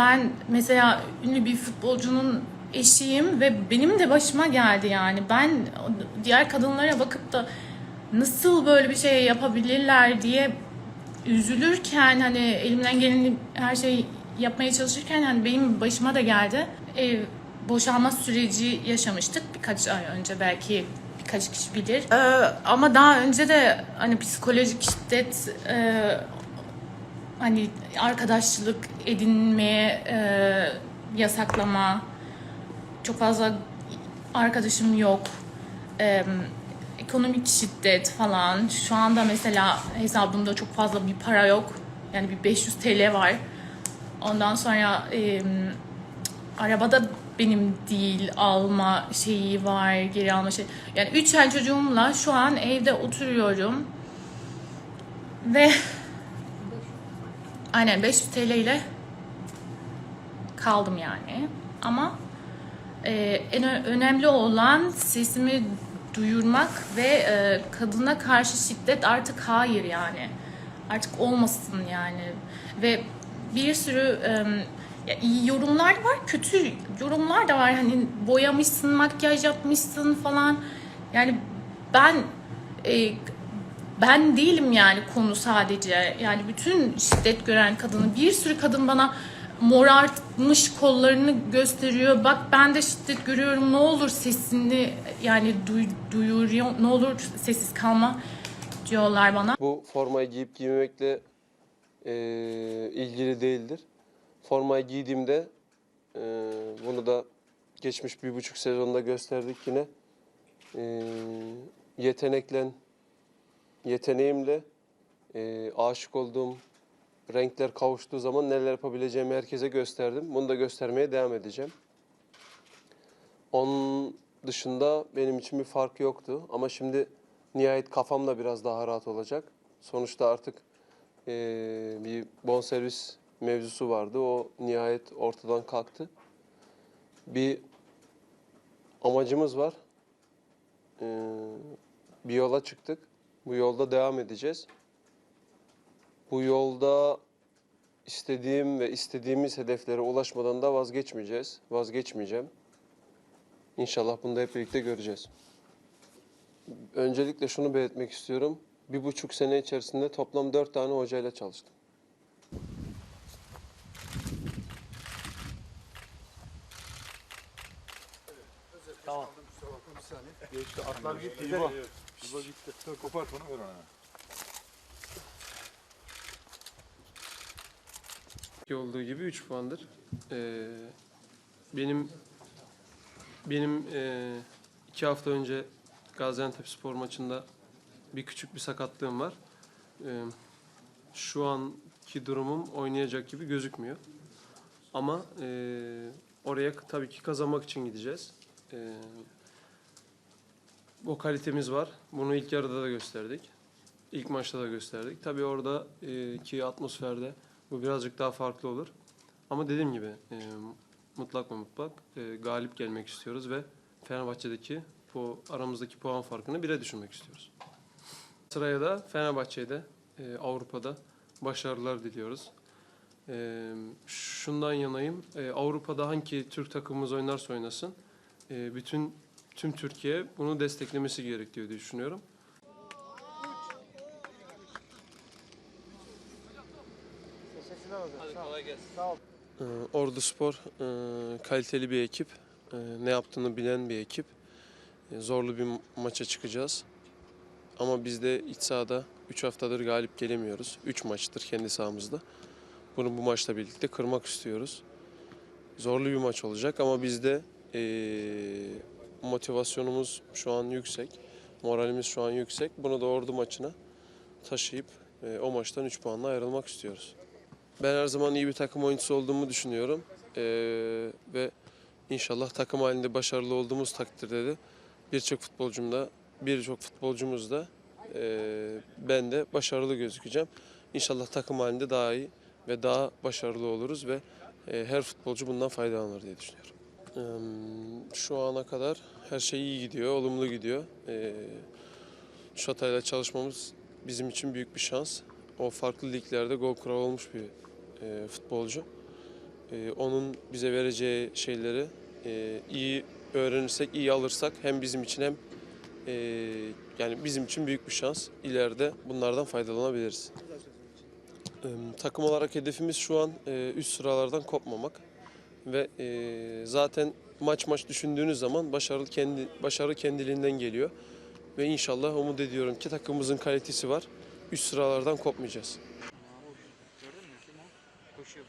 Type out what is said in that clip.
ben mesela ünlü bir futbolcunun eşiyim ve benim de başıma geldi yani. Ben diğer kadınlara bakıp da nasıl böyle bir şey yapabilirler diye üzülürken hani elimden geleni her şeyi yapmaya çalışırken hani benim başıma da geldi. Ev boşanma süreci yaşamıştık birkaç ay önce belki birkaç kişi bilir. Ee, ama daha önce de hani psikolojik şiddet e, hani arkadaşlık edinmeye e, yasaklama çok fazla arkadaşım yok E, ekonomik şiddet falan. Şu anda mesela hesabımda çok fazla bir para yok. Yani bir 500 TL var. Ondan sonra e, arabada benim değil alma şeyi var geri alma şey. Yani 3 ay çocuğumla şu an evde oturuyorum. Ve Aynen 500 TL ile kaldım yani. Ama e, en önemli olan sesimi duyurmak ve e, kadına karşı şiddet artık hayır yani. Artık olmasın yani. Ve bir sürü e, iyi yorumlar var, kötü yorumlar da var. Hani boyamışsın, makyaj yapmışsın falan. Yani ben e, ben değilim yani konu sadece. Yani bütün şiddet gören kadını bir sürü kadın bana morartmış kollarını gösteriyor. Bak ben de şiddet görüyorum. Ne olur sesini yani duy, duyuruyor. Ne olur sessiz kalma diyorlar bana. Bu formayı giyip giymemekle eee, ilgili değildir. Formayı giydiğimde eee, bunu da geçmiş bir buçuk sezonda gösterdik yine. Eee, yetenekle, yeteneğimle eee, aşık olduğum renkler kavuştuğu zaman neler yapabileceğimi herkese gösterdim. Bunu da göstermeye devam edeceğim. Onun dışında benim için bir fark yoktu. Ama şimdi nihayet kafam da biraz daha rahat olacak. Sonuçta artık eee, bir bonservis mevzusu vardı. O nihayet ortadan kalktı. Bir amacımız var. Eee, bir yola çıktık. Bu yolda devam edeceğiz. Bu yolda istediğim ve istediğimiz hedeflere ulaşmadan da vazgeçmeyeceğiz. Vazgeçmeyeceğim. İnşallah bunu da hep birlikte göreceğiz. Öncelikle şunu belirtmek istiyorum. Bir buçuk sene içerisinde toplam dört tane hocayla çalıştım. Geçti atlar gitti. İbo gitti. Dur kopart onu ver ona. Olduğu gibi 3 puandır. Ee, benim benim e, iki hafta önce Gaziantep spor maçında bir küçük bir sakatlığım var. Ee, şu anki durumum oynayacak gibi gözükmüyor. Ama e, oraya tabii ki kazanmak için gideceğiz. Ee, o kalitemiz var. Bunu ilk yarıda da gösterdik. İlk maçta da gösterdik. Tabii orada e, atmosferde bu birazcık daha farklı olur. Ama dediğim gibi e, mutlak ve mutlak e, galip gelmek istiyoruz ve Fenerbahçe'deki bu aramızdaki puan farkını bire düşürmek istiyoruz. Sıraya da Fenerbahçe'de e, Avrupa'da başarılar diliyoruz. Şundan yanayım. Avrupa'da hangi Türk takımımız oynarsa oynasın bütün tüm Türkiye bunu desteklemesi gerekiyor diye düşünüyorum. Ee, Ordu Spor e, kaliteli bir ekip. E, Ne yaptığını bilen bir ekip. E, Zorlu bir maça çıkacağız. Ama biz de iç sahada 3 haftadır galip gelemiyoruz. 3 maçtır kendi sahamızda. Bunu bu maçla birlikte kırmak istiyoruz. Zorlu bir maç olacak ama bizde e, motivasyonumuz şu an yüksek. Moralimiz şu an yüksek. Bunu da Ordu maçına taşıyıp e, o maçtan 3 puanla ayrılmak istiyoruz. Ben her zaman iyi bir takım oyuncusu olduğumu düşünüyorum. Ee, ve inşallah takım halinde başarılı olduğumuz takdirde de birçok futbolcum da birçok futbolcumuz da e, ben de başarılı gözükeceğim. İnşallah takım halinde daha iyi ve daha başarılı oluruz ve e, her futbolcu bundan faydalanır diye düşünüyorum. Şu ana kadar her şey iyi gidiyor, olumlu gidiyor. Şatay'la çalışmamız bizim için büyük bir şans. O farklı liglerde gol kralı olmuş bir futbolcu. Onun bize vereceği şeyleri iyi öğrenirsek, iyi alırsak hem bizim için hem yani bizim için büyük bir şans. İleride bunlardan faydalanabiliriz. Takım olarak hedefimiz şu an üst sıralardan kopmamak ve e, zaten maç maç düşündüğünüz zaman başarı kendi başarı kendiliğinden geliyor ve inşallah umut ediyorum ki takımımızın kalitesi var. Üst sıralardan kopmayacağız. Gördün mü? Koşuyor.